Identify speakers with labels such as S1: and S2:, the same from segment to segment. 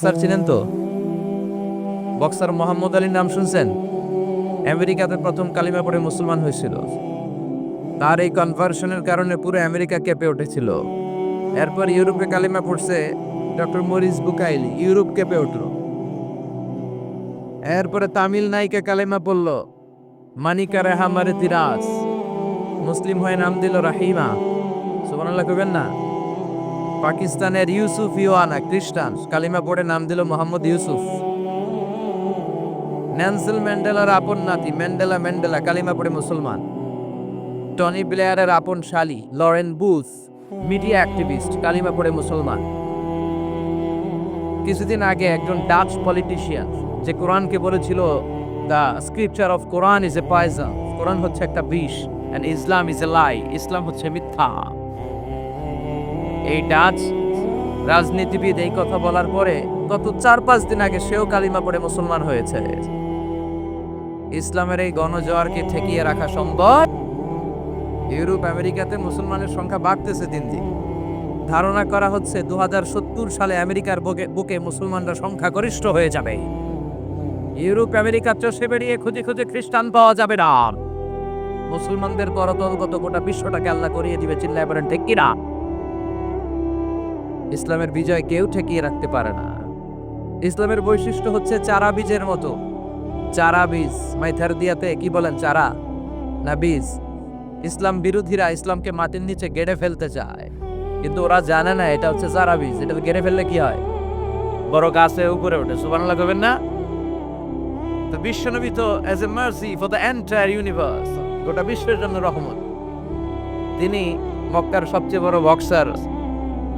S1: Boxer ছিলেন তো? Boxer Muhammad আলীর নাম শুনছেন? আমেরিকাতে প্রথম কালিমা পড়ে মুসলমান হয়েছিল। তার এই কনভার্সনের কারণে পুরো আমেরিকা কেঁপে উঠেছিল। এরপর ইউরোপে কালিমা পড়ছে ডক্টর মরিস বুকাইলি, ইউরোপ কেঁপে উঠল। এরপরে তামিল নায়িকা কালিমা পড়ল, মানিকা রেহা মারে তিরাস। মুসলিম হয়ে নাম দিল রাহিমা। সুবহানাল্লাহ কবেন না? পাকিস্তানের ইউসুফ ইওয়ানা খ্রিস্টান। কালিমা পড়ে নাম দিল মোহাম্মদ ইউসুফ। ন্যান্সেল ম্যান্ডেলার আপন নাতি ম্যান্ডেলা ম্যান্ডেলা, কালিমা পড়ে মুসলমান। টনি ব্লেয়ারের আপন শালি, লরেন বুথ মিডিয়া অ্যাক্টিভিস্ট, কালিমা পড়ে মুসলমান। কিছুদিন আগে একজন ডাচ পলিটিশিয়ান, যে কোরআনকে বলেছিল the scripture of Quran is a poison Quran হচ্ছে একটা বিষ অ্যান্ড ইসলাম ইজ এ লাই ইসলাম হচ্ছে মিথ্যা। এই ডাচ রাজনীতিবিদ এই কথা বলার পরে গত চার পাঁচ দিন আগে সেও কালিমা পড়ে মুসলমান হয়েছে। ইসলামের এই গণজোয়ারকে ঠেকিয়ে রাখা সম্ভব? ইউরোপ, আমেরিকাতে মুসলমানের সংখ্যা বাড়তেছে দিন দিন। ধারণা করা হচ্ছে দু হাজার সত্তর সালে আমেরিকার বুকে মুসলমানরা সংখ্যাগরিষ্ঠ হয়ে যাবে। ইউরোপ, আমেরিকার চষে বেরিয়ে খুঁজে খুঁজে খ্রিস্টান পাওয়া যাবে না। মুসলমানদের করতলগত গোটা বিশ্বটাকে আল্লাহ করিয়ে দিবে, চিল্লায় বলেন, ঠিক কিনা? ইসলামের বিজয় কেউ ঠেকিয়ে রাখতে পারে না। ইসলামের বৈশিষ্ট্য হচ্ছে চারা বীজের মতো। চারা বীজ মাইথার দিয়াতে কি বলেন চারা? না, বীজ। ইসলাম বিরোধীরা ইসলামকে মাটির নিচে গেড়ে ফেলতে চায়। কিন্তু ওরা জানে না, এটা হচ্ছে চারা বীজ, এটা গেড়ে ফেললে কি হয়? বড় গাছে উপরে ওঠে, সুবহানাল্লাহ করবেন না? তো বিশ্বনবী তো as a mercy for the entire universe গোটা বিশ্বের জন্য রহমত। তিনি মক্কার সবচেয়ে বড় বক্সার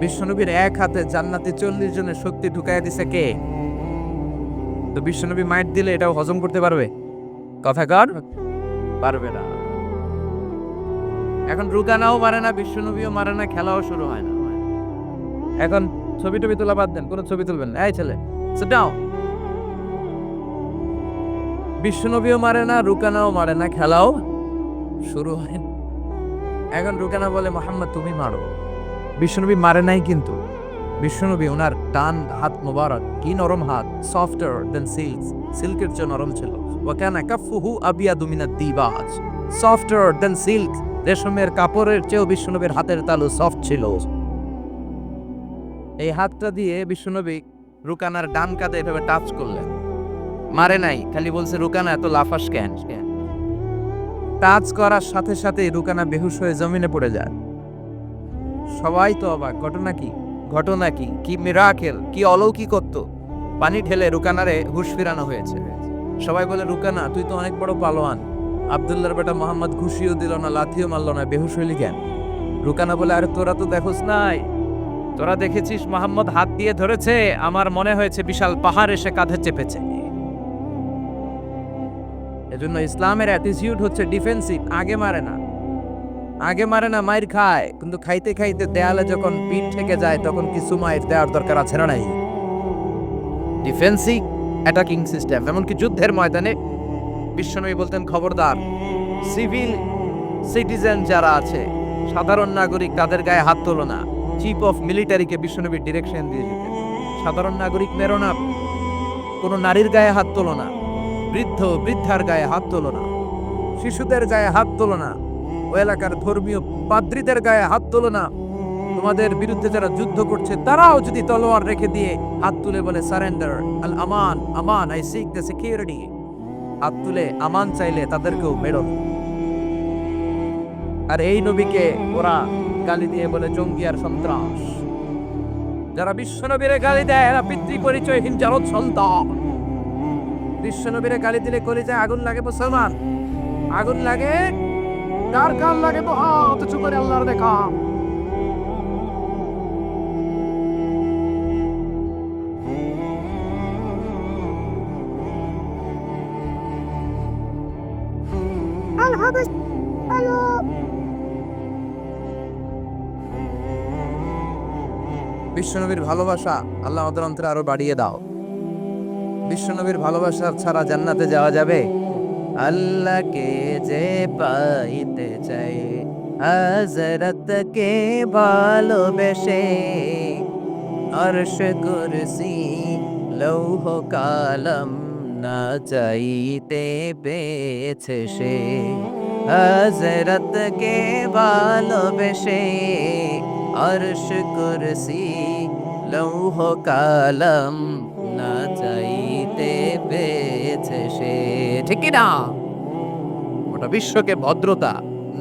S1: বিশ্বনবীর এক হাতে জান্নাতে চল্লিশ জনের শক্তি ঢুকাই দিছে কে? তো বিশ্বনবী মাইট দিলে এটাও হজম করতে পারবে? কথা কর? পারবে না। এখন রুকানাও মারে না, বিশ্বনবীও মারে না, খেলাও শুরু হয় না। এখন ছবি টবি তোলা বাদ দেন, কোনো ছবি তুলবেন। এই ছেলে down বিশ্বনবীও মারে না, রুকানাও মারে না, খেলাও শুরু হয়। এখন রুকানা বলে, মোহাম্মদ, তুমি মারো। বিশ্বনবী মারে নাই কিন্তু। বিশ্বনবী ওনার ডান হাত মোবারক কি নরম হাত সফটার দেন সিল্ক সিল্কের চেয়ে নরম ছিল। ওয়াকানা কাফুহু আবিয়াদু মিনাদ দিবাজ সফটার দেন সিল্ক রেশমের কাপড়ের চেয়েও বিশ্বনবীর হাতের তালু সফট ছিল। এই হাতটা দিয়ে বিশ্বনবী রুকানার ডান কাঁধে এভাবে টাচ করলেন। মারে নাই, খালি বলছে, রুকানা, এত লাফাস কেন? টাচ করার সাথে সাথে রুকানা বেহুশ হয়ে জমিনে পড়ে যায়। সবাই তো অবাক। ঘটনা কি? ঘটনা কি? কি মিরাকেল কি অলৌকিকত্ব পানি ঢেলে রুকানারে হুশ ফিরানো হয়েছে। সবাই বলে, রুকানা, তুই তো অনেক বড় পালোয়ান। আবদুল্লাহর বেটা মোহাম্মদ ঘুষিও দিল না, লাথিও মারলো না বেহুশ কেন রুকানা বলে, আরে, তোরা তো দেখোস নাই। তোরা দেখেছিস মোহাম্মদ হাত দিয়ে ধরেছে, আমার মনে হয়েছে বিশাল পাহাড় এসে কাঁধে চেপেছে। এজন্য ইসলামের অ্যাটিটিউড হচ্ছে ডিফেন্সিভ আগে মারে না। আগে মারে না মায়ের খায়। কিন্তু খাইতে খাইতে দেয়ালে যখন পিঠ থেকে যায়, তখন কিছু মায়ের দেওয়ার দরকার আছে না নাই? ডিফেন্সিভ অ্যাটাকিং সিস্টেম এমনকি যুদ্ধের ময়দানে বিশ্বনবী বলতেন, খবরদার সিভিল সিটিজেন যারা আছে, সাধারণ নাগরিক তাদের গায়ে হাত তোলো না। চিফ অফ মিলিটারিকে বিশ্বনবী ডিরেকশন দিয়ে যেতেন সাধারণ নাগরিক মেরো না, কোনো নারীর গায়ে হাত তোলো না। বৃদ্ধ, বৃদ্ধার গায়ে হাত তোলো না। শিশুদের গায়ে হাত তোলো না। ও এলাকার ধর্মীয় পাদ্রীদের গায়ে হাত তোলো না। তোমাদের বিরুদ্ধে যারা যুদ্ধ করছে, তারাও যদি তলোয়ার রেখে দিয়ে হাত তুলে বলে সারেন্ডার আল আমান আমান আই সিক দ্য সিকিউরিটি হাত তুলে আমান চাইলে তাদেরকেও মেরো। আর এই নবীকে ওরা গালি দিয়ে বলে, জঙ্গি আর সন্ত্রাস। যারা বিশ্বনবীরে গালি দেয়, এরা পিতৃ পরিচয়হীন জারদ সন্তান। বিশ্বনবীরে গালি দিলে কলিজায় আগুন লাগে মুসলমান। আগুন লাগে কার কার লাগে তো উঁচু করে আল্লাহর দেখা। বিশ্বনবীর ভালোবাসা আল্লাহ আমাদের অন্তরে আরও বাড়িয়ে দাও। বিশ্বনবীর ভালোবাসা ছাড়া জান্নাতে যাওয়া যাবে? আল্লাহকে যে পাইতে চাই হজরতকে ভালোবেসে অর্শ কুরসি লৌহ কালম না চাইতে পেয়েছে সে। হজরতকে ভালোবেসে অর্শ কুরসি লৌহ কালম ঠিক না ওটা বিশ্বকে ভদ্রতা,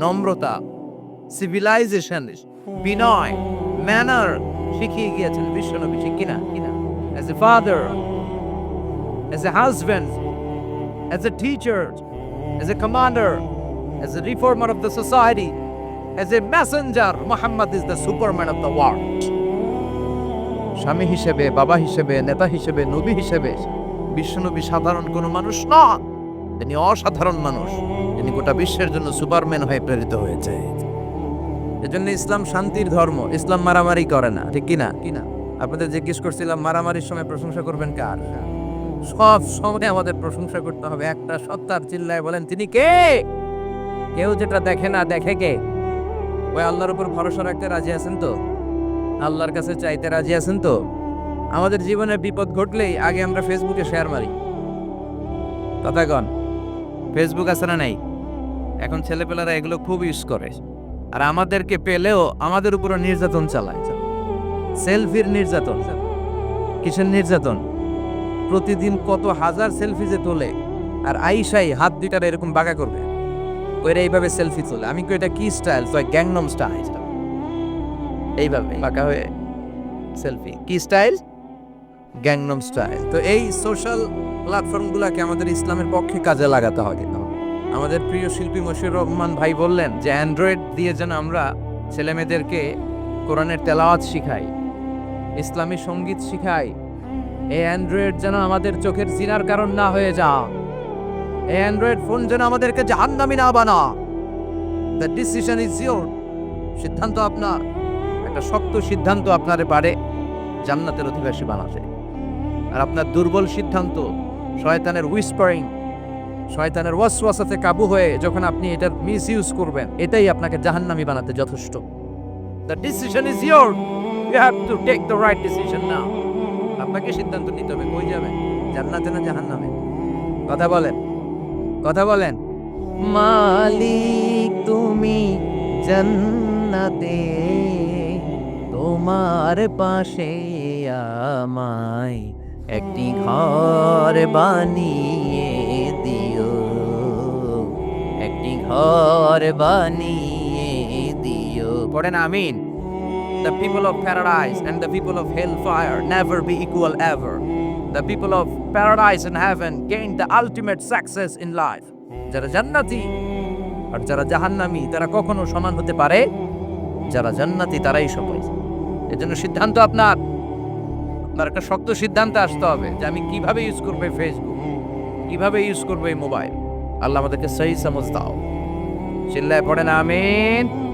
S1: নম্রতা সিভিলাইজেশন বিনয় ম্যানার শিখিয়ে গিয়েছেন বিশ্বনবী, ঠিক কিনা? কিনা? As a father as a husband as a teacher as a commander as a reformer of the society as a messenger Mohammad is the superman of the world স্বামী হিসেবে, বাবা হিসেবে, নেতা হিসেবে, নবী হিসেবে বিশ্বনবী সাধারণ কোনো মানুষ নন। তিনি অসাধারণ মানুষ। তিনি গোটা বিশ্বের জন্য সুপারম্যান হয়ে প্রেরিত হয়েছে। এজন্য ইসলাম শান্তির ধর্ম, ইসলাম মারামারি করে না। ঠিক কিনা? কিনা? আপনাদের জিজ্ঞেস করছিলাম, মারামারির সময় প্রশংসা করবেন কার? সব সময় আমাদের প্রশংসা করতে হবে। একটা সত্তার চিল্লায় বলেন, তিনি কে? কেউ যেটা দেখে না, দেখে কে? ওই আল্লাহর উপর ভরসা রাখতে রাজি আছেন তো? আল্লাহর কাছে চাইতে রাজি আছেন তো? আমাদের জীবনে বিপদ ঘটলেই আগে আমরা ফেসবুকে শেয়ার মারি। কথাগণ ফেসবুক আছে না নাই? এখন ছেলেপেলেরা এগুলো খুব ইউজ করে। আর আমাদেরকে পেলেও আমাদের উপরও নির্যাতন চালায়। সেলফির নির্যাতন। কিসের নির্যাতন? প্রতিদিন কত হাজার সেলফি যে তোলে, আর আইসাই হাত দুইটার এরকম বাঁকা করবে। ওইরা এইভাবে সেলফি তোলে। আমি কই এটা কি স্টাইল তো গ্যাংনম স্টাইল এইভাবে বাঁকা হয়ে সেলফি। কি স্টাইল গ্যাংনম স্টাইল তো এই সোশ্যাল প্ল্যাটফর্মগুলোকে আমাদের ইসলামের পক্ষে কাজে লাগাতে হবে আমাদের প্রিয় শিল্পী মশিউর রহমান ভাই বললেন যে অ্যান্ড্রয়েড দিয়ে যেন আমরা ছেলেমেয়েদেরকে কোরআনের তেলাওয়াত শিখাই, ইসলামী সংগীত শিখাই, এই অ্যান্ড্রয়েড যেন আমাদের চোখের জিনার কারণ না হয়ে যা এই অ্যান্ড্রয়েড ফোন যেন আমাদেরকে জাহান্নামি না বানা। দ্য ডিসিশন ইজ ইয়োর সিদ্ধান্ত আপনার, একটা শক্ত সিদ্ধান্ত আপনারে পারে, জান্নাতের অধিবাসী বানাতে। আর আপনার দুর্বল সিদ্ধান্ত, শয়তানের উইসপারিং শয়তানের ওয়াসওয়াসাতে কাবু হয়ে যখন আপনি এটার মিস ইউজ করবেন, এটাই আপনাকে জাহান্নামি বানাতে যথেষ্ট। The decision is your you have to take the right decision now আপনাকে সিদ্ধান্ত নিতে হবে। কই যাবেন? জান্নাতে না জাহান্নামে? কথা বলেন। কথা বলেন। মালিক, তুমি জান্নাতে, তোমার পাশে আমায় একটি ঘর বানিয়ে দিও। একটি ঘর বানিয়ে দিও। পড়েন আমিন। The people of paradise and the people of hellfire never be equal ever. The people of paradise and heaven gain the ultimate success in life যারা জান্নাতি আর যারা জাহান্নামী, তারা কখনো সমান হতে পারে? যারা জান্নাতি, তারাই সবাই এজন্য সিদ্ধান্ত আপনার। আপনার একটা শক্ত সিদ্ধান্তে আসতে হবে যে আমি কীভাবে ইউজ করব ফেসবুক কীভাবে ইউজ করব এই মোবাইল আল্লাহ আমাদেরকে সহি সমজ দাও। চিল্লায় পড়ে না, আমিন।